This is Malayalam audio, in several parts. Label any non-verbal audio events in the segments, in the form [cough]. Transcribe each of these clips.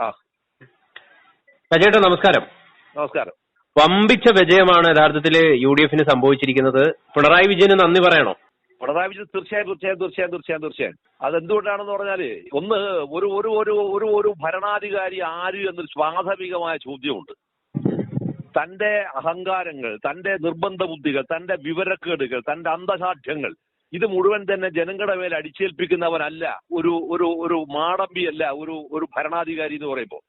ആ. സജേട്ടോ നമസ്കാരം. നമസ്കാരം. വമ്പിച്ച വിജയമാണ് യഥാർത്ഥത്തിൽ യു ഡി എഫിന് സംഭവിച്ചിരിക്കുന്നത്. പിണറായി വിജയന് നന്ദി പറയണോ? പിണറായി വിജയൻ തീർച്ചയായും തീർച്ചയായും തീർച്ചയായും തീർച്ചയായും തീർച്ചയായും. അതെന്തുകൊണ്ടാണെന്ന് പറഞ്ഞാൽ ഒന്ന് ഒരു ഒരു ഒരു ഒരു ഒരു ഭരണാധികാരി ആര് എന്നൊരു സ്വാഭാവികമായ ചോദ്യമുണ്ട്. തന്റെ അഹങ്കാരങ്ങൾ തന്റെ നിർബന്ധ ബുദ്ധികൾ തന്റെ വിവരക്കേടുകൾ തന്റെ അന്തസാഠ്യങ്ങൾ ഇത് മുഴുവൻ തന്നെ ജനങ്ങളുടെ മേൽ അടിച്ചേൽപ്പിക്കുന്നവനല്ല ഒരു ഒരു ഒരു മാടമ്പി അല്ല ഒരു ഒരു ഭരണാധികാരി എന്ന് പറയുമ്പോൾ.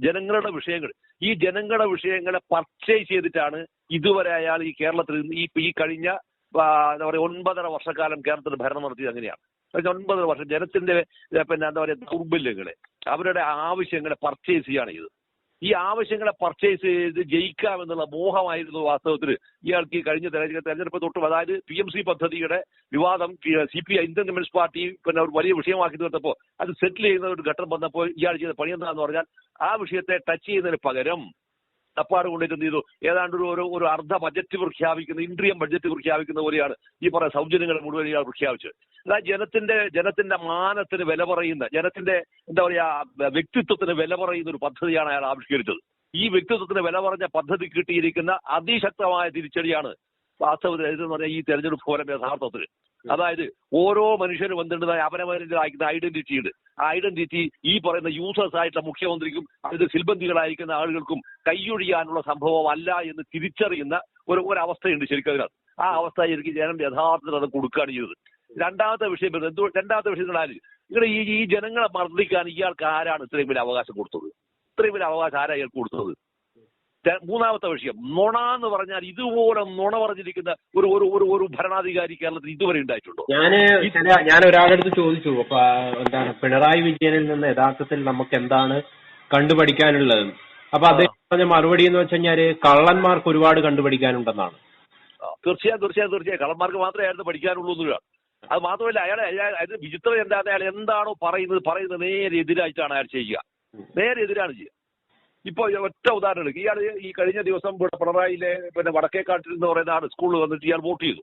ജനങ്ങളുടെ വിഷയങ്ങൾ ഈ ജനങ്ങളുടെ വിഷയങ്ങളെ പർച്ചേസ് ചെയ്തിട്ടാണ് ഇതുവരെ അയാൾ ഈ കേരളത്തിൽ ഈ ഈ കഴിഞ്ഞ എന്താ പറയുക ഒൻപതര വർഷക്കാലം കേരളത്തിൽ ഭരണം നടത്തിയത് അങ്ങനെയാണ്. ഒൻപതര വർഷം ജനത്തിന്റെ പിന്നെ എന്താ പറയുക ദൗർബല്യങ്ങളെ അവരുടെ ആവശ്യങ്ങളെ പർച്ചേസ് ചെയ്യാണ് ഇത് ഈ ആവശ്യങ്ങളെ പർച്ചേസ് ചെയ്ത് ജയിക്കാമെന്നുള്ള മോഹമായിരുന്നു വാസ്തവത്തിൽ ഇയാൾക്ക് ഈ കഴിഞ്ഞ തെരഞ്ഞെടുപ്പ് തൊട്ട് അതായത് പി എം സി പദ്ധതിയുടെ വിവാദം C P I Indian Communist Party പിന്നെ ഒരു വലിയ വിഷയമാക്കി തീർത്തപ്പോൾ അത് സെറ്റിൽ ചെയ്യുന്ന ഒരു ഘട്ടം വന്നപ്പോൾ ഇയാൾ ചെയ്ത പണി എന്താണെന്ന് പറഞ്ഞാൽ ആ വിഷയത്തെ ടച്ച് ചെയ്യുന്നതിന് പകരം അപ്പാട് കൊണ്ടിട്ട് എന്ത് ചെയ്തു. ഏതാണ്ട് ഒരു ഒരു അർദ്ധ ബജറ്റ് പ്രഖ്യാപിക്കുന്ന ഇൻട്രിയം ബജറ്റ് പ്രഖ്യാപിക്കുന്ന പോലെയാണ് ഈ പറയുന്ന സൗജന്യങ്ങൾ മുഴുവൻ ഇയാൾ പ്രഖ്യാപിച്ചത്. അതായത് ജനത്തിന്റെ ജനത്തിന്റെ മാനത്തിന് വില പറയുന്ന ജനത്തിന്റെ എന്താ പറയാ വ്യക്തിത്വത്തിന് വില പറയുന്ന ഒരു പദ്ധതിയാണ് അയാൾ ആവിഷ്കരിച്ചത്. ഈ വ്യക്തിത്വത്തിന് വില പറഞ്ഞ പദ്ധതി കിട്ടിയിരിക്കുന്ന അതിശക്തമായ തിരിച്ചടിയാണ് വാസ്തവത്തിൽ ഈ തെരഞ്ഞെടുപ്പ് ഫോരം യഥാർത്ഥത്തിൽ. അതായത് ഓരോ മനുഷ്യനും എന്തുണ്ട് അവനവനായിരിക്കുന്ന ഐഡന്റിറ്റി ഉണ്ട് ആ ഐഡന്റിറ്റി ഈ പറയുന്ന യൂസേഴ്സ് ആയിട്ടുള്ള മുഖ്യമന്ത്രിക്കും അതിന്റെ സിൽബന്ധികളായിരിക്കുന്ന ആളുകൾക്കും കൈയൊഴിയാനുള്ള അല്ല എന്ന് തിരിച്ചറിയുന്ന ഒരു ഒരവസ്ഥയുണ്ട് ശരിക്കും അതിനകത്ത്. ആ അവസ്ഥ എനിക്ക് ജനം യഥാർത്ഥത്തിൽ അത് കൊടുക്കുകയാണ് ചെയ്തത്. രണ്ടാമത്തെ വിഷയം എന്തുകൊണ്ട് രണ്ടാമത്തെ വിഷയം ഇവിടെ ഈ ഈ ജനങ്ങളെ മർദ്ദിക്കാൻ ഇയാൾക്ക് ആരാണ് ഇത്രയും വലിയ അവകാശം കൊടുത്തത്? ഇത്രയും വലിയ അവകാശം ആരാ ഇയാൾക്ക് കൊടുത്തത്? മൂന്നാമത്തെ വിഷയം. നുണ എന്ന് പറഞ്ഞാൽ ഇതുപോലെ നുണ പറഞ്ഞിരിക്കുന്ന ഒരു ഒരു ഒരു ഒരു ഭരണാധികാരി കേരളത്തിൽ ഇതുവരെ ഉണ്ടായിട്ടുണ്ടോ? ഞാൻ ഞാൻ ഒരാളടുത്ത് ചോദിച്ചു. എന്താണ് പിണറായി വിജയനിൽ നിന്ന് യഥാർത്ഥത്തിൽ നമുക്ക് എന്താണ് കണ്ടുപഠിക്കാനുള്ളത്? അപ്പൊ അദ്ദേഹം പറഞ്ഞ മറുപടി എന്ന് വെച്ചുകഴിഞ്ഞാൽ കള്ളന്മാർക്ക് ഒരുപാട് കണ്ടുപഠിക്കാനുണ്ടെന്നാണ്. തീർച്ചയായും തീർച്ചയായും തീർച്ചയായും. കള്ളന്മാർക്ക് മാത്രമേ അയാൾ പഠിക്കാനുള്ളൂ എന്നുള്ളതാണ് അത് മാത്രമല്ല അയാൾ അയാൾ വിചിത്രം എന്താണ് അയാൾ എന്താണോ പറയുന്നത് പറയുന്നത് നേരെ എതിരായിട്ടാണ് അയാൾ ചെയ്യുക. നേരെ എതിരാണ് ചെയ്യുക. ഇപ്പൊ ഒറ്റ ഉദാഹരണം എടുക്കുക. ഇയാൾ ഈ കഴിഞ്ഞ ദിവസം ഇവിടെ പിണറായിലെ പിന്നെ വടക്കേക്കാട്ടിൽ എന്ന് പറയുന്ന ആൾ സ്കൂളിൽ വന്നിട്ട് ഇയാൾ വോട്ട് ചെയ്തു.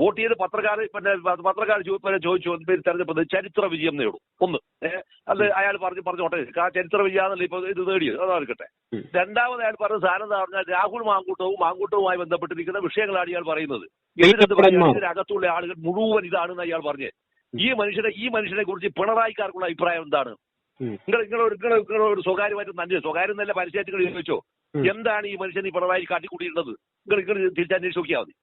വോട്ട് ചെയ്ത് പത്രക്കാർ പിന്നെ പത്രക്കാർ പിന്നെ ചോദിച്ചു പേര് തെരഞ്ഞെടുപ്പ് ചരിത്ര വിജയം നേടും. ഒന്ന്. അത് അയാൾ പറഞ്ഞു പറഞ്ഞോട്ടെ ആ ചരിത്ര വിജയാന്നല്ല ഇപ്പൊ ഇത് നേടിയത്. അതാ എടുക്കട്ടെ ഉം. രണ്ടാമത് അയാൾ പറഞ്ഞ സാധനം എന്താ പറഞ്ഞാൽ രാഹുൽ മാങ്കൂട്ടവും മാങ്കൂട്ടവുമായി ബന്ധപ്പെട്ടിരിക്കുന്ന വിഷയങ്ങളാണ് ഇയാൾ പറയുന്നത്. അകത്തുള്ള ഇതിനകത്തുള്ള ആളുകൾ മുഴുവൻ ഇതാണെന്ന് അയാൾ പറഞ്ഞത്. ഈ മനുഷ്യനെ ഈ മനുഷ്യനെ കുറിച്ച് പിണറായിക്കാർക്കുള്ള അഭിപ്രായം എന്താണ്. നിങ്ങൾ നിങ്ങൾ നിങ്ങൾ ഒരു സ്വകാര്യമായിട്ട് തന്നെ സ്വകാര്യം നല്ല പരസ്യമായിട്ട് നിങ്ങൾ ചോദിച്ചോ? എന്താണ് ഈ മനുഷ്യൻ ഈ പിണറായി കാട്ടിക്കൂട്ടിയിരുന്നത് നിങ്ങൾ നിങ്ങൾ തിരിച്ചന്വേഷിച്ച് നോക്കിയാൽ മതി.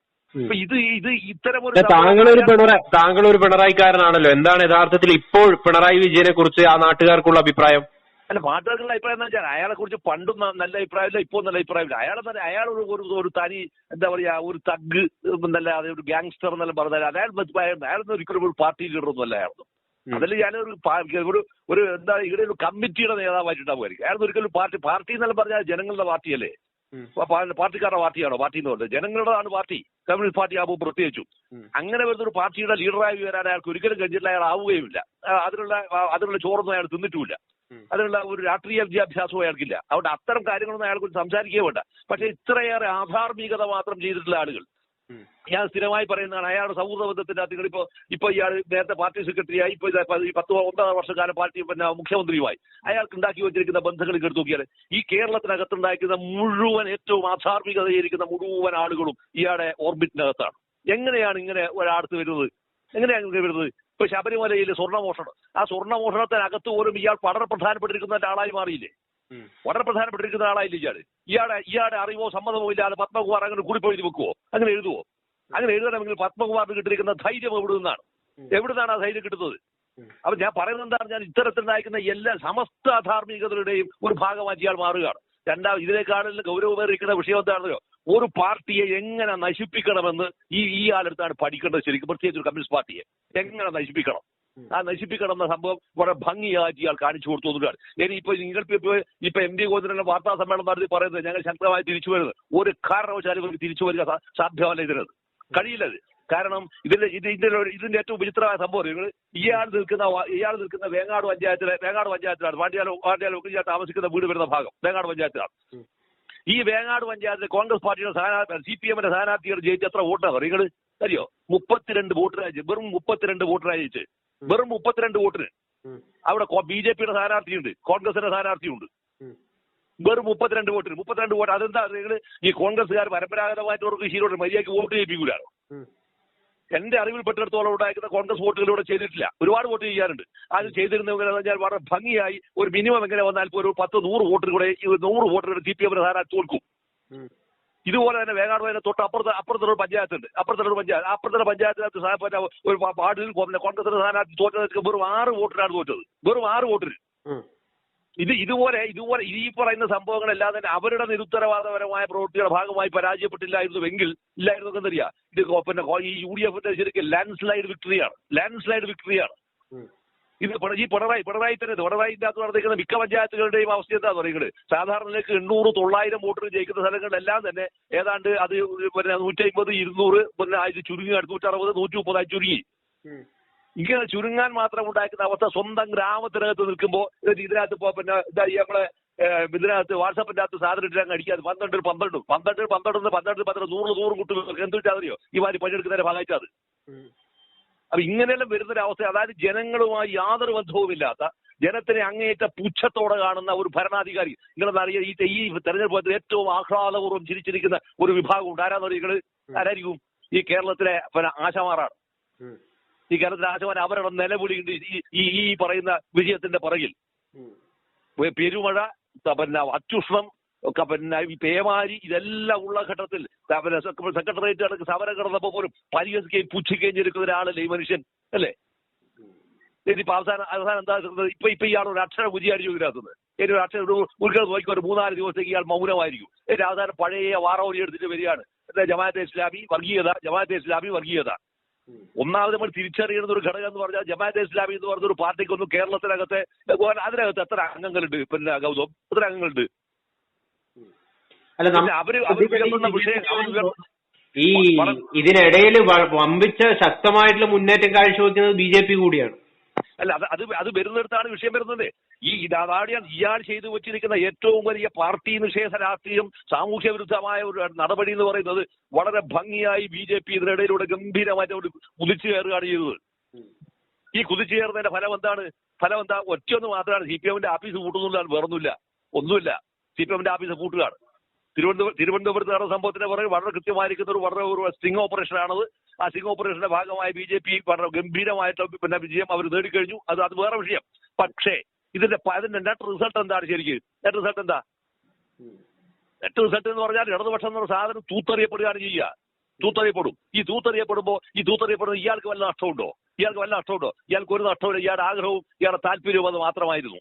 ഇത് ഇത് ഇത്തരം ഒരു താങ്കൾ ഒരു പിണറായി താങ്കൾ ഒരു പിണറായിക്കാരനാണല്ലോ. എന്താണ് യഥാർത്ഥത്തിൽ ഇപ്പോൾ പിണറായി വിജയനെ കുറിച്ച് ആ നാട്ടുകാർക്കുള്ള അഭിപ്രായം? അല്ല പാട്ടുകാർക്കുള്ള അഭിപ്രായം എന്ന് വെച്ചാൽ അയാളെ കുറിച്ച് പണ്ടും നല്ല അഭിപ്രായമില്ല ഇപ്പോൾ നല്ല അഭിപ്രായമില്ല. അയാളെ തന്നെ അയാൾ ഒരു ഒരു തനി എന്താ പറയാ ഒരു തഗ് എന്നല്ല ഒരു ഗാങ്സ്റ്റർ എന്നെല്ലാം പറഞ്ഞാൽ അയാൾ അയാളൊന്നും ഒരിക്കലും ഒരു പാർട്ടി ലീഡറൊന്നും അല്ല അയാളൊന്നും. അതിൽ ഞാനൊരു ഒരു ഒരു എന്താ ഇവിടെ ഒരു കമ്മിറ്റിയുടെ നേതാവായിട്ടുണ്ടാവുമായിരിക്കും അയാൾ ഒരിക്കലും പാർട്ടി പാർട്ടി എന്നെല്ലാം പറഞ്ഞാൽ ജനങ്ങളുടെ പാർട്ടിയല്ലേ? പാർട്ടിക്കാരുടെ പാർട്ടിയാണോ? പാർട്ടി എന്ന് പറഞ്ഞത് ജനങ്ങളുടെതാണ് പാർട്ടി. കമ്മ്യൂണിസ്റ്റ് പാർട്ടി ആകുമ്പോൾ പ്രത്യേകിച്ചും. അങ്ങനെ വരുന്ന ഒരു പാർട്ടിയുടെ ലീഡറായി വരാൻ അയാൾക്ക് ഒരിക്കലും കഴിഞ്ഞിട്ടില്ല. അയാൾ ആവുകയുമില്ല. അതിനുള്ള അതിനുള്ള ചോറൊന്നും അയാൾ തിന്നിട്ടുമില്ല. അതിനുള്ള ഒരു രാഷ്ട്രീയ വിദ്യാഭ്യാസവും അയാൾക്കില്ല. അതുകൊണ്ട് അത്തരം കാര്യങ്ങളൊന്നും അയാൾക്ക് സംസാരിക്കുകയും വേണ്ട. പക്ഷെ ഇത്രയേറെ ആധാർമികത മാത്രം ചെയ്തിട്ടുള്ള ആളുകൾ. ഞാൻ സ്ഥിരമായി പറയുന്നതാണ് അയാളുടെ സൗഹൃദ ബന്ധത്തിന്റെ അകത്ത് ഇപ്പൊ ഇപ്പൊ ഇയാൾ നേരത്തെ പാർട്ടി സെക്രട്ടറിയായി ഇപ്പൊ പത്ത് ഒമ്പത് വർഷക്കാലം പാർട്ടി പിന്നെ മുഖ്യമന്ത്രിയുമായി. അയാൾക്ക് ഉണ്ടാക്കി വെച്ചിരിക്കുന്ന ബന്ധങ്ങൾ എടുത്തു നോക്കിയാൽ ഈ കേരളത്തിനകത്തുണ്ടായിരിക്കുന്ന മുഴുവൻ ഏറ്റവും ആധാർമികതയിരിക്കുന്ന മുഴുവൻ ആളുകളും ഇയാളുടെ ഓർബിറ്റിനകത്താണ്. എങ്ങനെയാണ് ഇങ്ങനെ ഒരാടത്ത് വരുന്നത്? എങ്ങനെയാണ് ഇങ്ങനെ വരുന്നത്? ഇപ്പൊ ശബരിമലയിലെ സ്വർണമോഷണം. ആ സ്വർണമോഷണത്തിനകത്ത് പോലും ഇയാൾ വളരെ പ്രധാനപ്പെട്ടിരിക്കുന്ന ഒരാളായി മാറിയില്ലേ. വളരെ പ്രധാനപ്പെട്ടിരിക്കുന്ന ആളായില്ല ഇയാൾ ഇയാളെ ഇയാളുടെ അറിവോ സമ്മതമോ ഇല്ലാതെ പത്മകുമാർ അങ്ങനെ കൂടിപ്പോയി വെക്കുവോ? അങ്ങനെ എഴുതുവോ? അങ്ങനെ എഴുതണമെങ്കിൽ പത്മകുമാറിന് കിട്ടിയിരിക്കുന്ന ധൈര്യം എവിടെ നിന്നാണ്? എവിടെ നിന്നാണ് ആ ധൈര്യം കിട്ടുന്നത്. അപ്പൊ ഞാൻ പറയുന്നത് എന്താണ്? ഞാൻ ഇത്തരത്തിൽ നയിക്കുന്ന എല്ലാ സമസ്ത ധാർമ്മികതയുടെയും ഒരു ഭാഗമായി ഇയാൾ മാറുകയാണ്. രണ്ടാം ഇതിനേക്കാളും ഗൗരവമേറിയിരിക്കുന്ന വിഷയം എന്താണെന്നോ ഒരു പാർട്ടിയെ എങ്ങനെ നശിപ്പിക്കണമെന്ന് ഈ ഈ ആളെടുത്താണ് പഠിക്കേണ്ടത് ശരിക്കും. പ്രത്യേകിച്ച് ഒരു കമ്മ്യൂണിസ്റ്റ് പാർട്ടിയെ. എങ്ങനെ നശിപ്പിക്കണം? ആ നശിപ്പിക്കണമെന്ന സംഭവം വളരെ ഭംഗിയായിട്ട് ഇയാൾ കാണിച്ചു കൊടുത്തു എന്നുള്ളതാണ്. ഇനി ഇപ്പൊ നിങ്ങൾ ഇപ്പൊ ഇപ്പൊ എം ഡി ഗോവിന്ദനെ വാർത്താ സമ്മേളനം നടത്തി പറയുന്നത് ഞങ്ങൾ ശക്തമായി തിരിച്ചു വരുന്നത്. ഒരു കാരണവശാലും ഇവർക്ക് തിരിച്ചു വരിക സാധ്യമല്ല ഇതിനത് കഴിയില്ലത് കാരണം ഇതിന്റെ ഇത് ഇതിന്റെ ഇതിന്റെ ഏറ്റവും വിചിത്രമായ സംഭവം നിങ്ങൾ ഇയാൾ നിൽക്കുന്ന ഇയാൾ നിൽക്കുന്ന വേങ്ങാട് പഞ്ചായത്തിലെ വേങ്ങാട് പഞ്ചായത്തിലാണ്. വാണ്ടിയാലോ വാണ്ടിയാലോ ഇയാൾ താമസിക്കുന്ന വീട് വരുന്ന ഭാഗം. വേങ്ങാട് പഞ്ചായത്തിലാണ്. ഈ വേങ്ങാട് പഞ്ചായത്തിൽ കോൺഗ്രസ് പാർട്ടിയുടെ സ്ഥാനാർത്ഥി സി പി എമ്മിന്റെ സ്ഥാനാർത്ഥികൾ ജയിച്ച എത്ര വോട്ടാണ്? നിങ്ങൾ അറിയോ? മുപ്പത്തിരണ്ട് വോട്ടിനായി വെറും മുപ്പത്തിരണ്ട് വോട്ടിനായി ജയിച്ച് വെറും മുപ്പത്തിരണ്ട് വോട്ടിന്. അവിടെ ബി ജെ പിയുടെ സ്ഥാനാർത്ഥിയുണ്ട്. കോൺഗ്രസിന്റെ സ്ഥാനാർത്ഥിയുണ്ട്. വെറും മുപ്പത്തിരണ്ട് വോട്ടിന്. മുപ്പത്തിരണ്ട് വോട്ട്. അതെന്താ നിങ്ങൾ ഈ കോൺഗ്രസ്സുകാർ പരമ്പരാഗതമായിട്ട് അവർക്ക് ശീലമുണ്ട് മര്യാദയ്ക്ക് വോട്ട് ചെയ്യിപ്പിക്കൂലാണോ? എന്റെ അറിവിൽ അറിവിൽപ്പെട്ടിടത്തോളം ഉണ്ടായിരുന്ന കോൺഗ്രസ് വോട്ടുകളിലൂടെ ചെയ്തിട്ടില്ല. ഒരുപാട് വോട്ട് ചെയ്യാറുണ്ട്. അത് ചെയ്തിരുന്നെങ്കിൽ പറഞ്ഞാൽ വളരെ ഭംഗിയായി ഒരു മിനിമം എങ്ങനെ വന്നാൽ പോലും ഒരു പത്ത് നൂറ് വോട്ടിലൂടെ ഈ നൂറ് വോട്ടിലൂടെ സി പി എമ്മിന് സ്ഥാനാർത്ഥി തോൽക്കും. ഉം, ഇതുപോലെ തന്നെ വേങ്ങാട് തൊട്ട് അപ്പുറത്ത് അപ്പുറത്തൊരു പഞ്ചായത്തുണ്ട്. അപ്പുറത്തൊരു പഞ്ചായത്ത് അപ്പുറത്തുള്ള പഞ്ചായത്തിനകത്ത് ഒരു വാർഡിൽ പോകുന്ന കോൺഗ്രസിന്റെ സ്ഥാനാർത്ഥി തോറ്റത് വെറും ആറ് വോട്ടിനാണ് തോറ്റത്. വെറും ആറ് വോട്ടിന്. ഇത് ഇതുപോലെ ഇതുപോലെ ഈ പറയുന്ന സംഭവങ്ങളെല്ലാം തന്നെ അവരുടെ നിരുത്തരവാദപരമായ പ്രവൃത്തിയുടെ ഭാഗമായി പരാജയപ്പെട്ടില്ലായിരുന്നുവെങ്കിൽ ഇല്ലായിരുന്നു എന്നറിയാം ഇത് പിന്നെ ഈ യു ഡി എഫിന്റെ ശരിക്കും ലാൻഡ് സ്ലൈഡ് വിക്ടറിയാണ് ലാൻഡ് സ്ലൈഡ് വിക്ടറിയാണ്. ഇത് ഈ പിണറായി പിണറായി തന്നെ പിണറായിന്റെ അകത്ത് നടന്നിരിക്കുന്ന മിക്ക പഞ്ചായത്തുകളുടെയും അവസ്ഥ എന്താ പറയുന്നത്? സാധാരണയിലേക്ക് എണ്ണൂറ് തൊള്ളായിരം വോട്ടുകൾ ജയിക്കുന്ന സ്ഥലങ്ങളിലെല്ലാം തന്നെ ഏതാണ്ട് അത് പിന്നെ നൂറ്റി അമ്പത് ഇരുന്നൂറ് പിന്നെ ഇത് ചുരുങ്ങി നൂറ്ററുപത് നൂറ്റി മുപ്പതായി ചുരുങ്ങി ഇങ്ങനെ ചുരുങ്ങാൻ മാത്രം ഉണ്ടാക്കുന്ന അവസ്ഥ സ്വന്തം ഗ്രാമത്തിനകത്ത് നിൽക്കുമ്പോൾ ഇതിനകത്ത് ഇപ്പോ പിന്നെ ഇതാ നമ്മളെ ഇതിനകത്ത് വാട്സാപ്പിന്റെ അകത്ത് സാധനം ഇട്ടാൽ അടിക്കാതെ പന്ത്രണ്ട് പന്ത്രണ്ട്. പന്ത്രണ്ട് പന്ത്രണ്ട് പന്ത്രണ്ട് പന്ത്രണ്ട് നൂറ് നൂറ് കുട്ടികൾക്ക് എന്ത് വെച്ചാൽ അറിയോ ഈ വാരി പണിയെടുക്കുന്നതിന്റെ ഭാഗമായിട്ടാണ്. അപ്പൊ ഇങ്ങനെയെല്ലാം വരുന്നൊരവസ്ഥ അതായത് ജനങ്ങളുമായി യാതൊരു ബന്ധവുമില്ലാത്ത ജനത്തിനെ അങ്ങേറ്റ പുച്ഛത്തോടെ കാണുന്ന ഒരു ഭരണാധികാരി. നിങ്ങളെന്നറിയാം ഈ ഈ തെരഞ്ഞെടുപ്പ് ഏറ്റവും ആഹ്ലാദപൂർവം ചിരിച്ചിരിക്കുന്ന ഒരു വിഭാഗം ഉണ്ടാരാന്ന് ആരാന്ന് നിങ്ങൾ ആരായിരിക്കും? ഈ കേരളത്തിലെ പിന്നെ ആശമാറാണ്. ഈ കേരളത്തിലെ ആശമാർ അവരുടെ നിലവിളിയുണ്ട് ഈ ഈ പറയുന്ന വിജയത്തിന്റെ പുറകിൽ. പെരുമഴ പിന്നെ അത്യുഷ്ണം ഒക്കെ പിന്നെ ഈ പേമാരി ഇതെല്ലാം ഉള്ള ഘട്ടത്തിൽ പിന്നെ സെക്ര- സെക്രട്ടേറിയറ്റ് അടക്കം സമരം കിടന്നപ്പോ പോലും പരിഹസിക്കുകയും പുച്ഛിക്കുകയും ചെയ്തിരിക്കുന്ന ഒരാളല്ലേ ഈ മനുഷ്യൻ അല്ലേ? ഇനിയിപ്പോ അവസാനം അവസാനം എന്താ? ഇപ്പൊ ഇപ്പൊ ഇയാൾ ഒരു അക്ഷര വിജയായിരിക്കും ഇതിനകത്തുനിന്ന്. ഇനി ഒരു അക്ഷരം ഉൾക്കൽ നോക്കി ഒരു മൂന്നാൽ ദിവസത്തേക്ക് ഇയാൾ മൗനമായിരിക്കും. എന്നിട്ട് അവസാനം പഴയ വാറോലി എടുത്തിട്ട് വരികയാണ്. എന്താ ജമാഅത്തെ ഇസ്ലാമി വർഗീയത? ജമാഅത്തെ ഇസ്ലാമി വർഗീയത. ഒന്നാമത് നമ്മൾ തിരിച്ചറിയുന്ന ഒരു ഘടകം എന്ന് പറഞ്ഞാൽ ജമാഅത്തെ ഇസ്ലാമി എന്ന് പറഞ്ഞ ഒരു പാർട്ടിക്കൊന്നും കേരളത്തിനകത്തെ അതിനകത്ത് എത്ര അംഗങ്ങളുണ്ട്? പിന്നെ ഗൗതം എത്ര അംഗങ്ങളുണ്ട് അല്ല നമ്മ- പിന്നെ അവർ അവർ ഉയർത്തുന്ന വിഷയം അവർ ഉയർ- ഈ ഇതിനിടയിൽ വമ്പിച്ച ശക്തമായിട്ടുള്ള മുന്നേറ്റം കാഴ്ചവെക്കുന്നത് ബി ജെ പി കൂടിയാണ്. അല്ല അത് അത് അത് വരുന്നിടത്താണ് വിഷയം വരുന്നത്. ഈ ഇതാണ് ഇയാൾ ചെയ്തു വെച്ചിരിക്കുന്ന ഏറ്റവും വലിയ പാർട്ടി നിഷേധ രാഷ്ട്രീയം സാമൂഹ്യ വിരുദ്ധമായ ഒരു നടപടി എന്ന് പറയുന്നത് വളരെ ഭംഗിയായി ബി ജെ പി ഇതിനിടയിലൂടെ ഗംഭീരമായിട്ട് ഒരു കുതിച്ചു കയറുകയാണ് ചെയ്തത്. ഈ കുതിച്ചു കയറുന്നതിന്റെ ഫലം എന്താണ്? ഫലം എന്താ? ഒറ്റ ഒന്ന് മാത്രമാണ്. സി പി എമ്മിന്റെ ആഫീസ് കൂട്ടുന്നുള്ളതാണ് വേറൊന്നുമില്ല. ഒന്നുമില്ല. സി പി എമ്മിന്റെ ആഫീസ് പൂട്ടുകയാണ് തിരുവനന്തപുരം തിരുവനന്തപുരത്ത് നടന്ന സംഭവത്തിന്റെ പുറകെ വളരെ കൃത്യമായിരിക്കുന്ന ഒരു വളരെ ഒരു സ്റ്റിംഗ് ഓപ്പറേഷൻ ആണത്. ആ സ്റ്റിംഗ് ഓപ്പറേഷന്റെ ഭാഗമായി ബി ജെ പി വളരെ ഗംഭീരമായിട്ട് പിന്നെ വിജയം അവർ നേടിക്കഴിഞ്ഞു. അത് അത് വേറെ വിഷയം. പക്ഷേ ഇതിന്റെ അതിന്റെ നെറ്റ് റിസൾട്ട് എന്താണ് ശരിക്കും? നെറ്റ് റിസൾട്ട് എന്താ? നെറ്റ് റിസൾട്ട് എന്ന് പറഞ്ഞാൽ ഇടതുപക്ഷം എന്ന സാധനം തൂത്തെറിയപ്പെടുകയാണ് ചെയ്യുക. തൂത്തെറിയപ്പെടും. ഈ തൂത്തെറിയപ്പെടുമ്പോൾ ഈ തൂത്തെറിയപ്പെടുന്ന ഇയാൾക്ക് വല്ല നഷ്ടമുണ്ടോ? ഇയാൾക്ക് വല്ല നഷ്ടമുണ്ടോ? ഇയാൾക്ക് ഒരു നഷ്ടമില്ല ഇയാളുടെ ആഗ്രഹവും ഇയാളുടെ താല്പര്യവും അത് മാത്രമായിരുന്നു.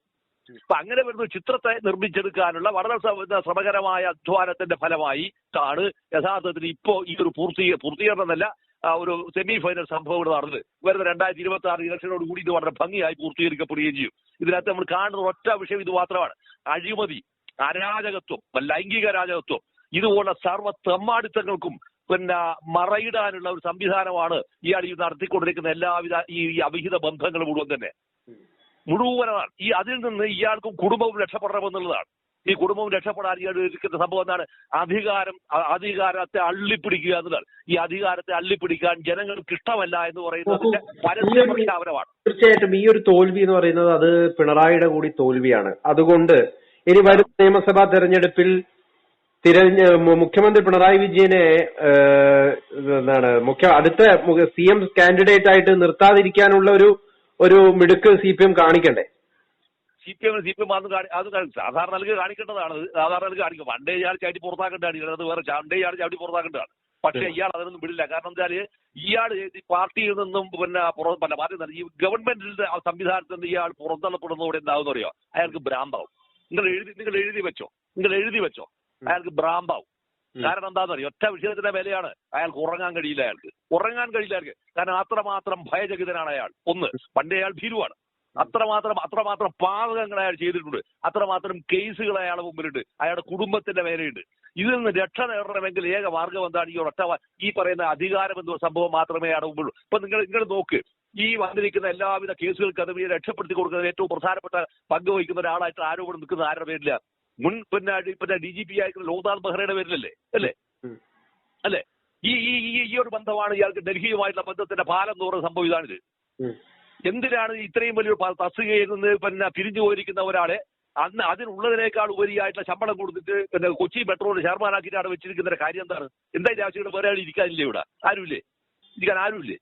അപ്പൊ അങ്ങനെ വരുന്ന ചിത്രത്തെ നിർമ്മിച്ചെടുക്കാനുള്ള വളരെ ശ്ര- ശ്രമകരമായ അധ്വാനത്തിന്റെ ഫലമായി ആണ് യഥാർത്ഥത്തിൽ ഇപ്പോ ഈ ഒരു പൂർത്തീ പൂർത്തീകരണം എന്നല്ല ആ ഒരു സെമി ഫൈനൽ സംഭവം ഇവിടെ നടന്നത്. വരുന്ന രണ്ടായിരത്തി ഇരുപത്തി ആറ് ഇലക്ഷനോട് കൂടി ഇത് വളരെ ഭംഗിയായി പൂർത്തീകരിക്കപ്പെടുകയും ചെയ്യും. ഇതിനകത്ത് നമ്മൾ കാണുന്ന ഒറ്റ വിഷയം ഇത് മാത്രമാണ്. അഴിമതി അരാജകത്വം ലൈംഗിക രാജകത്വം. ഇതുപോലുള്ള സർവ തെമ്മാടിത്തങ്ങൾക്കും പിന്നെ മറയിടാനുള്ള ഒരു സംവിധാനമാണ് ഇയാൾ ഈ നടത്തിക്കൊണ്ടിരിക്കുന്ന എല്ലാവിധ ഈ അവിഹിത ബന്ധങ്ങൾ മുഴുവൻ തന്നെ. മുഴുവനാണ് ഈ അതിൽ നിന്ന് ഇയാൾക്കും കുടുംബവും രക്ഷപ്പെടണമെന്നുള്ളതാണ് ഈ കുടുംബവും രക്ഷപ്പെടാൻ ഇരിക്കുന്ന സംഭവം എന്താണ്? അധികാരം അധികാരത്തെ അള്ളിപ്പിടിക്കുക എന്നതാണ് ഈ അധികാരത്തെ അള്ളിപ്പിടിക്കാൻ ജനങ്ങൾക്ക് ഇഷ്ടമല്ല എന്ന് പറയുന്നത് പരസ്യ പ്രഖ്യാപനമാണ് തീർച്ചയായിട്ടും ഈ ഒരു തോൽവി എന്ന് പറയുന്നത് അത് പിണറായിയുടെ കൂടി തോൽവിയാണ്. അതുകൊണ്ട് ഇനി വരും നിയമസഭാ തെരഞ്ഞെടുപ്പിൽ തിരഞ്ഞ മുഖ്യമന്ത്രി പിണറായി വിജയനെ എന്താണ് മുഖ്യ അടുത്ത സി എം കാൻഡിഡേറ്റ് ആയിട്ട് നിർത്താതിരിക്കാനുള്ള ഒരു ഒരു മിടുക്ക് C P M കാണിക്കണ്ടേ? C P M C P M അത് അത് സാധാരണ നിലയ്ക്ക് കാണിക്കേണ്ടതാണ്. സാധാരണ നിലയ്ക്ക് കാണിക്കും. വണ്ടേ ഇയാൾ ചാടി പുറത്താക്കേണ്ടതാണ്. അത് വേറെ വണ്ടേ ഇയാൾ ചാടി പുറത്താക്കേണ്ടതാണ്. പക്ഷെ ഇയാൾ അതിനൊന്നും വിടില്ല. കാരണം എന്താ ഇയാൾ ഈ പാർട്ടിയിൽ നിന്നും പിന്നെ പല പാർട്ടി ഈ ഗവൺമെന്റിന്റെ സംവിധാനത്തിൽ നിന്ന് ഇയാൾ പുറന്തള്ളപ്പെടുന്നതോടെ എന്താകുന്ന അറിയോ അയാൾക്ക് ഭ്രാന്താവും. നിങ്ങൾ എഴുതി നിങ്ങൾ എഴുതി വെച്ചോ. നിങ്ങൾ എഴുതി വെച്ചോ. അയാൾക്ക് ഭ്രാന്താവും. കാരണം എന്താണെന്ന് ഒറ്റ വിഷയത്തിന്റെ വിലയാണ്. അയാൾക്ക് ഉറങ്ങാൻ കഴിയില്ല അയാൾക്ക്. ഉറങ്ങാൻ കഴിയില്ല അയാൾക്ക്. കാരണം അത്രമാത്രം ഭയചകിതനാണ് അയാൾ. ഒന്ന് പണ്ടേ അയാൾ ഭീരുവാണ്. അത്രമാത്രം അത്രമാത്രം പാതകങ്ങൾ അയാൾ ചെയ്തിട്ടുണ്ട്. അത്രമാത്രം കേസുകൾ അയാളെ മുമ്പിലുണ്ട്. അയാളുടെ കുടുംബത്തിന്റെ മേലെയുണ്ട്. ഇതിൽ നിന്ന് രക്ഷ നേടണമെങ്കിൽ ഏക മാർഗം എന്താണ്? ഈ ഒറ്റ ഈ പറയുന്ന അധികാരം എന്ന സംഭവം മാത്രമേ അയാളുടെ മുമ്പിലുള്ളൂ ഇപ്പൊ നിങ്ങൾ നിങ്ങൾ നോക്ക്. ഈ വന്നിരിക്കുന്ന എല്ലാവിധ കേസുകൾക്ക് അത് രക്ഷപ്പെടുത്തി കൊടുക്കുന്നതിൽ ഏറ്റവും പ്രധാനപ്പെട്ട പങ്ക് വഹിക്കുന്ന ഒരാളായിട്ട് ആരോപണം നിൽക്കുന്ന ആരുടെ പേരില്ല? മുൻ പിന്നെ പിന്നെ ഡി ജി പി ആയിട്ടുള്ള ലോക്നാഥ് ബെഹ്റയുടെ പേരിലല്ലേ? അല്ലേ. അല്ലേ? ഈ ഈ ഈ ഈ ഒരു ബന്ധമാണ് ഇയാൾക്ക് ഡൽഹിയുമായിട്ടുള്ള ബന്ധത്തിന്റെ പാലം എന്ന് പറയുന്ന സംഭവം ഇതാണിത്. എന്തിനാണ് ഇത്രയും വലിയ തസ്തികയിൽ നിന്ന് പിന്നെ പിരിഞ്ഞു പോയിരിക്കുന്ന ഒരാളെ അന്ന് അതിനുള്ളതിനേക്കാൾ ഉപരിയായിട്ടുള്ള ശമ്പളം കൊടുത്തിട്ട് പിന്നെ കൊച്ചി മെട്രോയിൽ ചെയർമാനാക്കിയിട്ടാണ് വെച്ചിരിക്കുന്ന കാര്യം എന്താണ്? എന്താ ഇതിന്റെ ആവശ്യം ഇവിടെ വേറെ ഇരിക്കാനില്ലേ ഇവിടെ? ആരുമില്ലേ? ഇരിക്കാൻ ആരുമില്ലേ?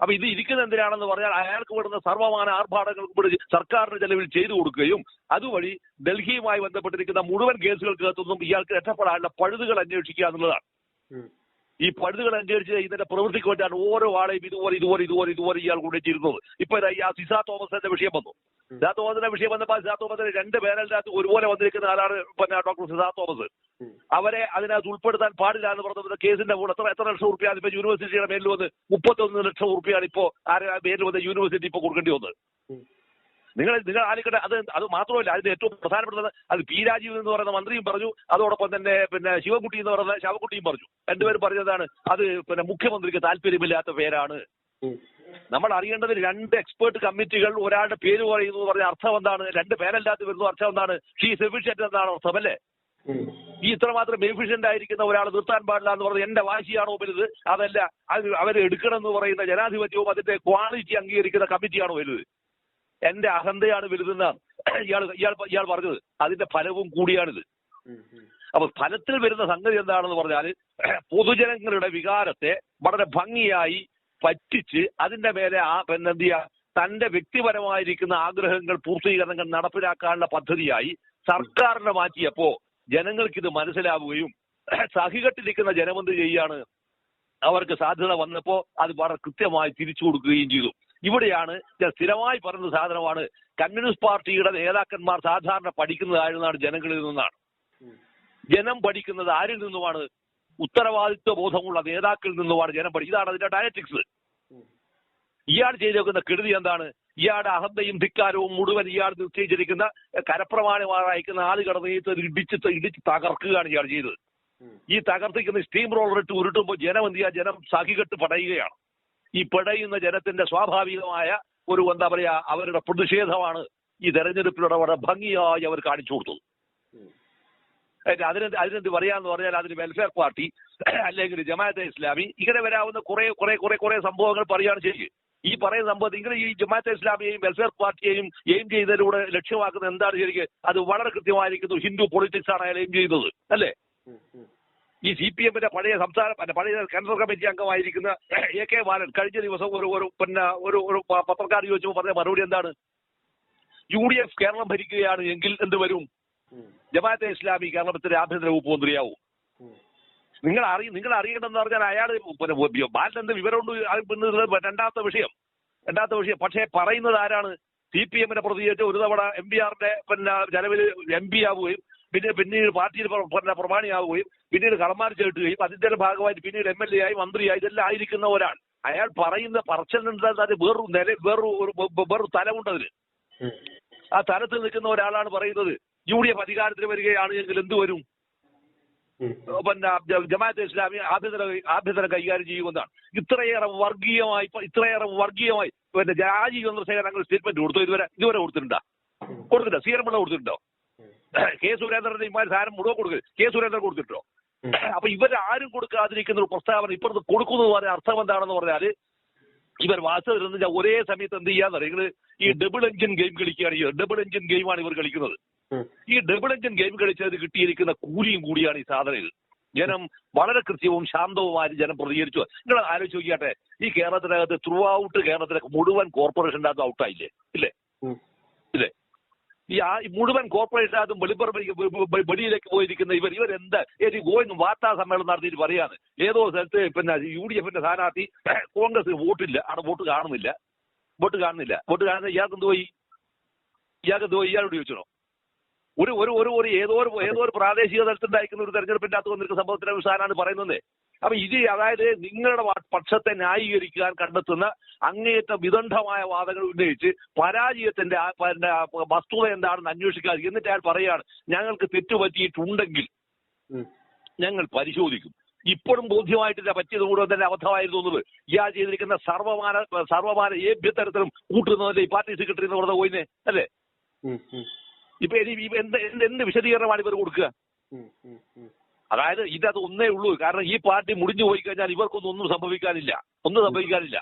അപ്പൊ ഇത് ഇരിക്കുന്ന എന്തിനാണെന്ന് പറഞ്ഞാൽ അയാൾക്ക് വിടുന്ന സർവമാന ആർഭാടങ്ങൾക്ക് കൂടി സർക്കാരിന്റെ ചെലവിൽ ചെയ്തു കൊടുക്കുകയും അതുവഴി ഡൽഹിയുമായി ബന്ധപ്പെട്ടിരിക്കുന്ന മുഴുവൻ കേസുകൾക്കകത്തൊന്നും ഇയാൾക്ക് രക്ഷപ്പെടാനുള്ള പഴുതുകൾ അന്വേഷിക്കുക എന്നുള്ളതാണ്. ഈ പഴുതുകൾ അന്വേഷിച്ച് ഇതിന്റെ പ്രവൃത്തിക്ക് വേണ്ടിയാണ് ഓരോ ആളെയും ഇതുപോലെ ഇതുപോലെ ഇതുപോലെ ഇതുപോലെ ഇയാൾ കൊണ്ടുവച്ചിരുന്നത് ഇപ്പൊ ആ സിസാ തോമസിന്റെ വിഷയം വന്നു. സിസാ തോമസിന്റെ വിഷയം വന്നപ്പോൾ സിസാ തോമസിന്റെ രണ്ട് പേരലിനകത്ത് ഒരുപോലെ വന്നിരിക്കുന്ന ആളാണ് പിന്നെ ഡോക്ടർ സിസാ തോമസ്. അവരെ അതിനകത്ത് ഉൾപ്പെടുത്താൻ പാടില്ല എന്ന് പറഞ്ഞത് കേസിന്റെ കൂടെ എത്ര എത്ര ലക്ഷം റുപ്യാണ് ഇപ്പൊ യൂണിവേഴ്സിറ്റിയുടെ മേലിൽ വന്ന് മുപ്പത്തൊന്ന് ലക്ഷം റുപ്യാണ് ഇപ്പോ ആരെ പേരിൽ വന്ന് യൂണിവേഴ്സിറ്റി ഇപ്പൊ കൊടുക്കേണ്ടി വന്നത്. നിങ്ങൾ നിങ്ങൾ ആലിക്കട്ടെ അത് അത് മാത്രമല്ല അതിന്റെ ഏറ്റവും പ്രധാനപ്പെട്ടത് അത് പി രാജീവ് എന്ന് പറയുന്ന മന്ത്രിയും പറഞ്ഞു അതോടൊപ്പം തന്നെ പിന്നെ ശിവകുട്ടി എന്ന് പറയുന്ന ശവകുട്ടിയും പറഞ്ഞു. രണ്ടുപേരും പറഞ്ഞതാണ് അത് പിന്നെ മുഖ്യമന്ത്രിക്ക് താല്പര്യമില്ലാത്ത പേരാണ്. നമ്മൾ അറിയേണ്ടത് രണ്ട് എക്സ്പേർട്ട് കമ്മിറ്റികൾ ഒരാളുടെ പേര് പറയുന്നു പറഞ്ഞ അർത്ഥം എന്താണ്? രണ്ട് പേരല്ലാത്ത വരുന്നു അർത്ഥം എന്താണ്? ഷീ സെഫിഷ്യന്റ് എന്നാണ് അർത്ഥം അല്ലേ. ഈ ഇത്രമാത്രം എഫിഷ്യന്റ് ആയിരിക്കുന്ന ഒരാൾ നിർത്താൻ പാടില്ല എന്ന് പറഞ്ഞത് എന്റെ വാശിയാണോ വലുത്? അതല്ല അത് അവരെ എടുക്കണം എന്ന് പറയുന്ന ജനാധിപത്യവും അതിന്റെ ക്വാളിറ്റി അംഗീകരിക്കുന്ന കമ്മിറ്റിയാണോ വലുത്? എന്റെ അഹന്തയാണ് വലുതെന്നാണ് ഇയാൾ ഇയാൾ ഇയാൾ പറഞ്ഞത്. അതിന്റെ ഫലവും കൂടിയാണിത്. അപ്പൊ ഫലത്തിൽ വരുന്ന സംഗതി എന്താണെന്ന് പറഞ്ഞാൽ പൊതുജനങ്ങളുടെ വികാരത്തെ വളരെ ഭംഗിയായി പറ്റിച്ച് അതിന്റെ മേലെ ആ പിന്നെ എന്ത് ചെയ്യുക തന്റെ വ്യക്തിപരമായിരിക്കുന്ന ആഗ്രഹങ്ങൾ പൂർത്തീകരണങ്ങൾ നടപ്പിലാക്കാനുള്ള പദ്ധതിയായി സർക്കാരിനെ മാറ്റിയപ്പോ ജനങ്ങൾക്ക് ഇത് മനസ്സിലാവുകയും [clears throat] സഹികെട്ടിരിക്കുന്ന ജനമെന്ത് ചെയ്യാണ്? അവർക്ക് സാധ്യത വന്നപ്പോ അത് വളരെ കൃത്യമായി തിരിച്ചു കൊടുക്കുകയും ചെയ്തു. ഇവിടെയാണ് ഞാൻ സ്ഥിരമായി പറയുന്ന സാധനമാണ് കമ്മ്യൂണിസ്റ്റ് പാർട്ടിയുടെ നേതാക്കന്മാർ സാധാരണ പഠിക്കുന്നത് ആയിരുന്നാണ് ജനങ്ങളിൽ നിന്നാണ്. ജനം പഠിക്കുന്നത് ആരിൽ നിന്നുമാണ്? ഉത്തരവാദിത്വ ബോധമുള്ള നേതാക്കളിൽ നിന്നുമാണ് ജനം പഠിക്കുന്നത്. ഇതാണ് അതിന്റെ ഡയറ്റിക്സ് ഇയാൾ ചെയ്തു ചെയ്തേക്കുന്ന കെടുതി എന്താണ്? ഇയാളുടെ അഹന്തയും ധിക്കാരവും മുഴുവൻ ഇയാൾ നിശ്ചയിച്ചിരിക്കുന്ന കരപ്രമാണമായി അയക്കുന്ന ആദ്യ കടന്നീത്ത് ഇടിച്ച് ഇടിച്ച് തകർക്കുകയാണ് ഇയാൾ ചെയ്തത്. ഈ തകർത്തിക്കുന്ന സ്റ്റീം റോളർ ഇട്ട് ഉരുട്ടുമ്പോൾ ജനം എന്ത് ചെയ്യുക ജനം സഖികെട്ട് പടയുകയാണ്. ഈ പടയുന്ന ജനത്തിന്റെ സ്വാഭാവികമായ ഒരു എന്താ പറയാ അവരുടെ പ്രതിഷേധമാണ് ഈ തെരഞ്ഞെടുപ്പിലൂടെ വളരെ ഭംഗിയായി അവർ കാണിച്ചു കൊടുത്തത്. അതിന് അതിനെന്ത് അതിനെന്ത് പറയാന്ന് പറഞ്ഞാൽ അതിന് വെൽഫെയർ പാർട്ടി അല്ലെങ്കിൽ ജമാഅത്തെ ഇസ്ലാമി ഇങ്ങനെ വരാവുന്ന കുറെ കുറെ കുറെ കുറെ സംഭവങ്ങൾ പറയുകയാണ് ശരി ഈ പറയുന്ന സംഭവം ഇങ്ങനെ ഈ ജമാഅത്തെ ഇസ്ലാമിയെയും വെൽഫെയർ പാർട്ടിയെയും എയിം ചെയ്തതിലൂടെ ലക്ഷ്യമാക്കുന്നത് എന്താണ് ശരിക്കും? അത് വളരെ കൃത്യമായിരിക്കുന്നു. ഹിന്ദു പൊളിറ്റിക്സ് ആണ് അയാൾ എയിം ചെയ്തത്. അല്ലേ. ഈ സി പി എമ്മിന്റെ പഴയ സംസ്ഥാന പഴയ കേന്ദ്ര കമ്മിറ്റി അംഗമായിരിക്കുന്ന എ കെ ബാലൻ കഴിഞ്ഞ ദിവസം ഒരു ഒരു പിന്നെ ഒരു ഒരു പത്രക്കാർ ചോദിച്ചപ്പോൾ പറഞ്ഞ മറുപടി എന്താണ്? യു ഡി എഫ് കേരളം ഭരിക്കുകയാണ് എങ്കിൽ എന്ത് വരും? ജമാഅത്തെ ഇസ്ലാമി കേരളത്തിന്റെ ആഭ്യന്തര വകുപ്പ് മന്ത്രിയാവും. നിങ്ങൾ അറിയ നിങ്ങൾ അറിയണമെന്ന് പറഞ്ഞാൽ അയാൾ പിന്നെ എന്ത് വിവരമുണ്ട് രണ്ടാമത്തെ വിഷയം. രണ്ടാമത്തെ വിഷയം. പക്ഷേ പറയുന്നത് ആരാണ്? സി പി എമ്മിനെ പ്രതികരിച്ച് ഒരു തവണ എം പി ആറിന്റെ പിന്നെ ചെലവിൽ എം പി ആവുകയും പിന്നെ പിന്നീട് പാർട്ടിയിൽ പിന്നെ പ്രമാണിയാവുകയും പിന്നീട് കടമാറി ചേട്ടുകയും അതിന്റെ ഭാഗമായിട്ട് പിന്നീട് എം എൽ എ ആയി മന്ത്രിയായി ഇതെല്ലാം ആയിരിക്കുന്ന ഒരാൾ. അയാൾ പറയുന്ന പറച്ചിലുണ്ട് അത് വേറൊരു നില വേറൊരു ഒരു വേറൊരു തലമുണ്ട് അതിന് ആ തലത്തിൽ നിൽക്കുന്ന ഒരാളാണ് പറയുന്നത്. യു ഡി എഫ് അധികാരത്തിൽ വരികയാണ് എങ്കിൽ എന്ത് വരും. പിന്നെ ജമാഅത്ത് ഇസ്ലാമി ആഭ്യന്തര ആഭ്യന്തരം കൈകാര്യം ചെയ്യുമെന്നാണ് ഇത്രയേറെ വർഗീയമായി ഇത്രയേറെ വർഗീയമായി പിന്നെ രാജീവ് ചന്ദ്രശേഖരൻ അങ്ങനെ സ്റ്റേറ്റ്മെന്റ് കൊടുത്തു? ഇതുവരെ ഇതുവരെ കൊടുത്തിട്ടുണ്ടോ? കൊടുത്തിട്ടോ സി പിള്ള കൊടുത്തിട്ടുണ്ടോ? [clears throat] കെ സുരേന്ദ്രന്റെ ഇമാര് സാധനം മുഴുവൻ കൊടുക്കുക കെ സുരേന്ദ്രൻ കൊടുത്തിട്ടോ. [clears throat] അപ്പൊ ഇവരാരും കൊടുക്കാതിരിക്കുന്ന ഒരു പ്രസ്താവന ഇപ്പുറത്ത് കൊടുക്കുന്നു പറഞ്ഞ അർത്ഥം എന്താണെന്ന് പറഞ്ഞാൽ ഇവർ വാസ്തവത്തിൽ ഒരേ സമയത്ത് എന്ത് ചെയ്യാന്നറിയ ഈ ഡബിൾ എഞ്ചിൻ ഗെയിം കളിക്കുകയാണ് ഡബിൾ എഞ്ചിൻ ഗെയിമാണ് ഇവർ കളിക്കുന്നത്. ഈ ഡബിൾ എഞ്ചിൻ ഗെയിം കളിച്ചത് കിട്ടിയിരിക്കുന്ന കൂലിയും കൂടിയാണ് ഈ സാധനയിൽ ജനം വളരെ കൃത്യവും ശാന്തവുമായി ജനം പ്രതികരിച്ചു. നിങ്ങൾ ആലോചിച്ച് നോക്കിയാട്ടെ ഈ കേരളത്തിനകത്ത് ത്രൂ ഔട്ട് കേരളത്തിലെ മുഴുവൻ കോർപ്പറേഷന്റെ അകത്ത് ഔട്ടായില്ലേ ഇല്ലേ? ഇല്ലേ? ഈ ആ മുഴുവൻ കോർപ്പറേഷന്റെ അകത്തും വെളിപ്പുറം വെളിയിലേക്ക് പോയിരിക്കുന്ന ഇവർ ഇവരെന്താ ഏത് ഗോയിന്ന് വാർത്താ സമ്മേളനം നടത്തിയിട്ട് പറയാണ്. ഏതോ സ്ഥലത്ത് പിന്നെ യു ഡി എഫിന്റെ സ്ഥാനാർത്ഥി [coughs] കോൺഗ്രസ് വോട്ടില്ല. അവിടെ വോട്ട് കാണുന്നില്ല. വോട്ട് കാണുന്നില്ല. വോട്ട് കാണുന്ന ഇയാൾക്ക് എന്ത് പോയി? ഇയാൾക്ക് എന്ത് പോയി? ഇയാളോട് ചോദിച്ചോ ഒരു ഒരു ഒരു ഒരു ഏതോ ഒരു ഏതോ ഒരു പ്രാദേശിക തലത്തിലുണ്ടായിരിക്കുന്ന ഒരു തെരഞ്ഞെടുപ്പിന്റെ അകത്ത് വന്നിരിക്കുന്ന സംഭവത്തിന്റെ അവസാനമാണ് പറയുന്നത്. അപ്പൊ ഇത് അതായത് നിങ്ങളുടെ പക്ഷത്തെ ന്യായീകരിക്കാൻ കണ്ടെത്തുന്ന അങ്ങേയറ്റ വിദണ്ഡമായ വാദങ്ങൾ ഉന്നയിച്ച് പരാജയത്തിന്റെ വസ്തുത എന്താണെന്ന് അന്വേഷിക്കാതെ എന്നിട്ട് അയാൾ പറയാണ് ഞങ്ങൾക്ക് തെറ്റുപറ്റിയിട്ടുണ്ടെങ്കിൽ. ഞങ്ങൾ പരിശോധിക്കും. ഇപ്പോഴും ബോധ്യമായിട്ടില്ല പറ്റിയത് മുഴുവൻ തന്നെ അബദ്ധമായിരുന്നു എന്നത് ഇയാൾ ചെയ്തിരിക്കുന്ന സർവമാന സർവമാന ഏഭ്യത്തരത്തിലും കൂട്ടുന്നതല്ലേ ഈ പാർട്ടി സെക്രട്ടറി എന്ന് പറഞ്ഞ പോയിനെ അല്ലേ. ഇപ്പൊ എന്ത് എന്ത് എന്ത് വിശദീകരണമാണ് ഇവർ കൊടുക്കുക. അതായത് ഇതിനകത്ത് ഒന്നേ ഉള്ളൂ. കാരണം ഈ പാർട്ടി മുടിഞ്ഞു പോയി കഴിഞ്ഞാൽ ഇവർക്കൊന്നും ഒന്നും സംഭവിക്കാനില്ല. ഒന്നും സംഭവിക്കാനില്ല.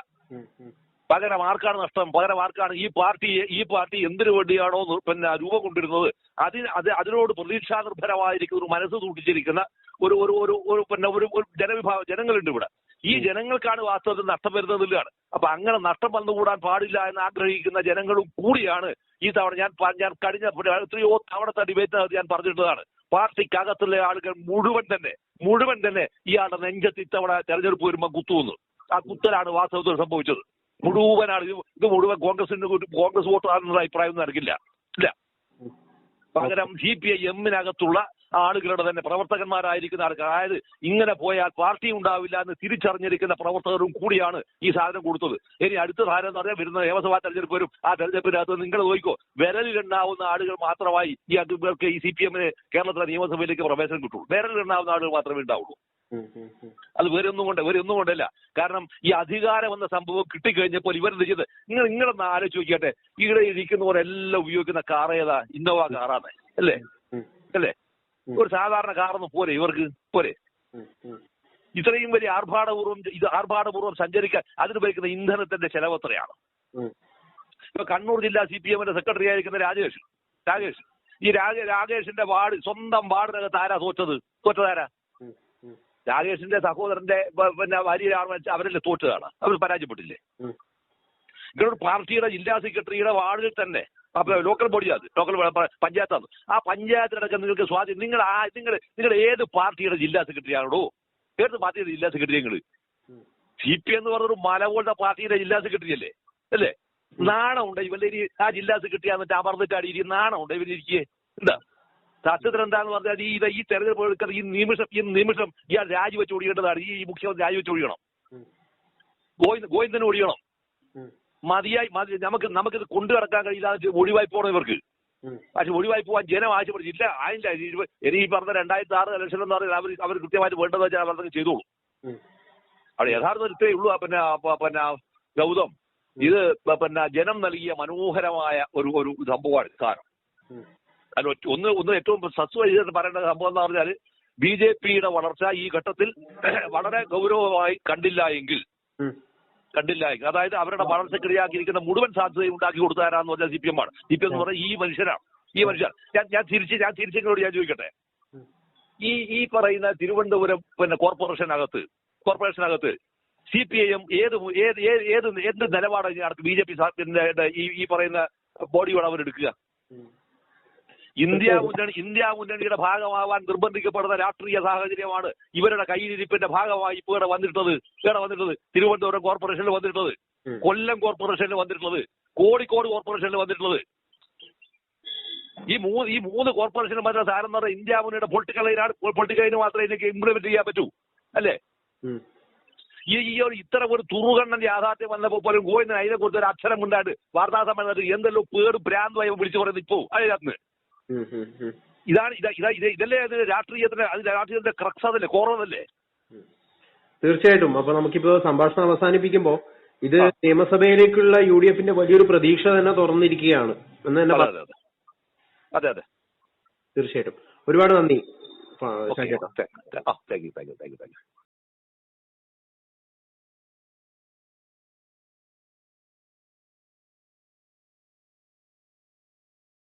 പകരം ആർക്കാണ് നഷ്ടം? പകരം ആർക്കാണ് ഈ പാർട്ടി ഈ പാർട്ടി എന്തിനു വേണ്ടിയാണോ പിന്നെ രൂപം കൊണ്ടിരുന്നത്? അതിന് അത് അതിനോട് പ്രതീക്ഷാ നിർഭരമായിരിക്കുന്ന ഒരു മനസ്സ് സൂക്ഷിച്ചിരിക്കുന്ന ഒരു ഒരു ഒരു പിന്നെ ഒരു ഒരു ജനവിഭാഗം ജനങ്ങളുണ്ട് ഇവിടെ. ഈ ജനങ്ങൾക്കാണ് വാസ്തവത്തിൽ നഷ്ടം വരുന്നതിലാണ് അപ്പൊ അങ്ങനെ നഷ്ടം വന്നുകൂടാൻ പാടില്ല എന്ന് ആഗ്രഹിക്കുന്ന ജനങ്ങളും കൂടിയാണ് ഈ തവണ ഞാൻ ഞാൻ കഴിഞ്ഞ എത്രയോ തവണത്തെ ഡിബേറ്റിനകത്ത് ഞാൻ പറഞ്ഞിട്ടുള്ളതാണ്. പാർട്ടിക്കകത്തുള്ള ആളുകൾ മുഴുവൻ തന്നെ മുഴുവൻ തന്നെ ഇയാളുടെ നെഞ്ചത്ത് ഇത്തവണ തെരഞ്ഞെടുപ്പ് വരുമ്പോൾ കുത്തുവന്നു ആ കുത്തലാണ് വാസ്തവത്തിൽ സംഭവിച്ചത്. മുഴുവനാണ് ഇത് മുഴുവൻ കോൺഗ്രസിന് കോൺഗ്രസ് വോട്ട് ആണെന്നുള്ള അഭിപ്രായം ഒന്നും ഇല്ല. പകരം സി പി ഐ എമ്മിനകത്തുള്ള ആളുകളുടെ തന്നെ പ്രവർത്തകന്മാരായിരിക്കുന്ന ആൾക്കാർ അതായത് ഇങ്ങനെ പോയാൽ പാർട്ടി ഉണ്ടാവില്ല എന്ന് തിരിച്ചറിഞ്ഞിരിക്കുന്ന പ്രവർത്തകരും കൂടിയാണ് ഈ സാധനം കൊടുത്തത്. ഇനി അടുത്ത സാധനം എന്ന് പറഞ്ഞാൽ വരുന്ന നിയമസഭാ തെരഞ്ഞെടുപ്പ് വരും. ആ തെരഞ്ഞെടുപ്പിനകത്ത് നിങ്ങൾ നോക്കിക്കോ വിരലിലുണ്ടാവുന്ന ആളുകൾ മാത്രമായി ഈ അംഗങ്ങൾക്ക് ഈ സി പി എമ്മിന് കേരളത്തിലെ നിയമസഭയിലേക്ക് പ്രവേശനം കിട്ടുള്ളൂ. വിരലിലുണ്ടാവുന്ന ആളുകൾ മാത്രമേ ഉണ്ടാവുള്ളൂ. അത് വേറെ ഒന്നും കൊണ്ട് വേറെ ഒന്നും കൊണ്ടല്ല. കാരണം ഈ അധികാരം എന്ന സംഭവം കിട്ടിക്കഴിഞ്ഞപ്പോൾ ഇവരെന്ത് ചെയ്ത്? നിങ്ങൾ നിങ്ങളൊന്ന് ആലോചിച്ച് നോക്കിയാട്ടെ. ഇവിടെ ഇരിക്കുന്നവരെല്ലാം ഉപയോഗിക്കുന്ന കാർ ഏതാ? ഇന്നോവ കാറാണ്. അല്ലേ? അല്ലേ. ഒരു സാധാരണ കാറൊന്നും പോരെ ഇവർക്ക്? പോരെ. ഇത്രയും വലിയ ആർഭാടപൂർവം ഇത് ആർഭാടപൂർവം സഞ്ചരിക്കാൻ അതിന് ഉപയോഗിക്കുന്ന ഇന്ധനത്തിന്റെ ചെലവ് എത്രയാണ്? ഇപ്പൊ കണ്ണൂർ ജില്ലാ സി പി എമ്മിന്റെ സെക്രട്ടറി ആയിരിക്കുന്ന രാജേഷ് രാജേഷ് ഈ രാജ രാകേഷിന്റെ വാർഡ് സ്വന്തം വാർഡിനകത്ത് ആരാ തോറ്റത്? തോറ്റതാരാ രാകേഷിന്റെ സഹോദരന്റെ പിന്നെ വലിയ വെച്ചാൽ അവരല്ലേ തോറ്റതാണ്. അവർ പരാജയപ്പെട്ടില്ലേ? ഇങ്ങനൊരു പാർട്ടിയുടെ ജില്ലാ സെക്രട്ടറിയുടെ വാർഡിൽ തന്നെ ലോക്കൽ ബോഡി അത്. ലോക്കൽ പഞ്ചായത്താണ്. ആ പഞ്ചായത്തിനടക്കം നിങ്ങൾക്ക് സ്വാധീനം നിങ്ങൾ ആ നിങ്ങൾ നിങ്ങൾ ഏത് പാർട്ടിയുടെ ജില്ലാ സെക്രട്ടറി ആണോ ഏത് പാർട്ടിയുടെ ജില്ലാ സെക്രട്ടറി നിങ്ങൾ. സി പി എന്ന് പറഞ്ഞൊരു മല പോലത്തെ പാർട്ടിയുടെ ജില്ലാ സെക്രട്ടറി അല്ലേ? അല്ലേ നാണമുണ്ട് ഇവന്റെ ഇനി ആ ജില്ലാ സെക്രട്ടറി ആണെന്നിട്ട് അമർന്നിട്ടാണ് ഇരി നാണമുണ്ട് ഇവരിയ്ക്ക് എന്താ? സത്യത്തിൽ എന്താന്ന് പറഞ്ഞാൽ ഈ ഈ തെരഞ്ഞെടുപ്പ് എടുക്കുന്ന ഈ നിമിഷം ഈ നിമിഷം ഇയാൾ രാജിവെച്ച് ഒഴിയേണ്ടതാണ് ഈ മുഖ്യമന്ത്രി രാജിവെച്ച് ഒഴിയണം ഗോയിന്ദ് ഗോയിന്ദനെ ഒഴിയണം. മതിയായി മതി നമുക്ക് നമുക്കിത് കൊണ്ടു കിടക്കാൻ കഴിയില്ല ഒഴിവായി പോകണം ഇവർക്ക്. പക്ഷെ ഒഴിവായി പോകാൻ ജനം ആവശ്യപ്പെടും ഇല്ല ആയില്ല ഇനി ഈ പറഞ്ഞ രണ്ടായിരത്തി ആറ് ഇലക്ഷൻ എന്ന് പറഞ്ഞാൽ അവർ അവർ കൃത്യമായിട്ട് വേണ്ടത് വെച്ചാൽ അവർ ചെയ്തോളൂ. അവിടെ യഥാർത്ഥത്തിൽ ഇത്രയേ ഉള്ളൂ. പിന്നെ പിന്നെ ഗൗതം. ഇത് പിന്നെ ജനം നൽകിയ മനോഹരമായ ഒരു ഒരു സംഭവമാണ് കാരണം. അതിൽ ഒന്ന് ഒന്ന് ഏറ്റവും സസ്വചിതം പറയേണ്ട സംഭവം എന്ന് പറഞ്ഞാൽ ബി ജെ പിയുടെ വളർച്ച ഈ ഘട്ടത്തിൽ [clears throat] വളരെ ഗൗരവമായി കണ്ടില്ല എങ്കിൽ ഉം. കണ്ടില്ല. അതായത് അവരുടെ വളർച്ചക്കിടയാക്കിയിരിക്കുന്ന മുഴുവൻ സാധ്യതയും ഉണ്ടാക്കി കൊടുത്താരാന്ന് പറഞ്ഞാൽ സി പി എം ആണ്. സി പി എം എന്ന് പറഞ്ഞാൽ ഈ മനുഷ്യനാണ്. ഈ മനുഷ്യൻ. ഞാൻ ഞാൻ തിരിച്ച് ഞാൻ തിരിച്ചെങ്കിലോട് ഞാൻ ചോദിക്കട്ടെ? ഈ ഈ പറയുന്ന തിരുവനന്തപുരം പിന്നെ കോർപ്പറേഷനകത്ത് കോർപ്പറേഷനകത്ത് സി പി ഐ എം ഏത് ഏത് ഏത് എന്ത് നിലപാടാണ് അടുത്ത് ബി ജെ പി ഈ ഈ പറയുന്ന ബോഡിയോട് അവരെടുക്കുക. ഇന്ത്യ മുന്നണി ഇന്ത്യ മുന്നണിയുടെ ഭാഗമാവാൻ നിർബന്ധിക്കപ്പെടുന്ന രാഷ്ട്രീയ സാഹചര്യമാണ് ഇവരുടെ കയ്യിലിരിപ്പിന്റെ ഭാഗമായി ഇപ്പോൾ ഇവിടെ വന്നിട്ടുള്ളത്. ഇവിടെ വന്നിട്ടുള്ളത് തിരുവനന്തപുരം കോർപ്പറേഷനിൽ വന്നിട്ടുള്ളത്. കൊല്ലം കോർപ്പറേഷനിൽ വന്നിട്ടുള്ളത്. കോഴിക്കോട് കോർപ്പറേഷനിൽ വന്നിട്ടുള്ളത്. ഈ മൂന്ന് ഈ മൂന്ന് കോർപ്പറേഷനും മറ്റേ സാധനം എന്ന് പറഞ്ഞാൽ ഇന്ത്യ മുന്നണിയുടെ പൊളിറ്റിക്കൽ പൊളിറ്റിക്കലിന് മാത്രമേ എനിക്ക് ഇംപ്ലിമെന്റ് ചെയ്യാൻ പറ്റൂ. അല്ലേ? ഈ ഈ ഒരു ഇത്തരം ഒരു തുറുകണ്ണൻ യാഥാർത്ഥ്യം വന്നപ്പോൾ പോലും ഗോവിന്ദൻ അതിനെ കുറിച്ച് ഒരു അക്ഷരം ഉണ്ടായിട്ട് വാർത്താ സമ്മേളനത്തിൽ എന്തെല്ലോ പേട് ഭ്രാന്തമായി വിളിച്ചു പറയുന്നത് ഇപ്പോ അതിനകത്ത്. ഇതാണ് ഇതാ ഇതാ ഇത് ഇതല്ലേ അത് രാഷ്ട്രീയത്തിന്റെ അത് രാഷ്ട്രീയത്തിന്റെ ക്രക്സ് അതല്ലേ കോറതല്ലേ തീർച്ചയായിട്ടും. അപ്പൊ നമുക്കിപ്പോ സംഭാഷണം അവസാനിപ്പിക്കുമ്പോ ഇത് നിയമസഭയിലേക്കുള്ള യു ഡി എഫിന്റെ വലിയൊരു പ്രതീക്ഷ തന്നെ തുറന്നിരിക്കുകയാണ്. എന്ന് തന്നെ അതെ അതെ തീർച്ചയായിട്ടും. ഒരുപാട് നന്ദി. Thank you thank you thank you thank you.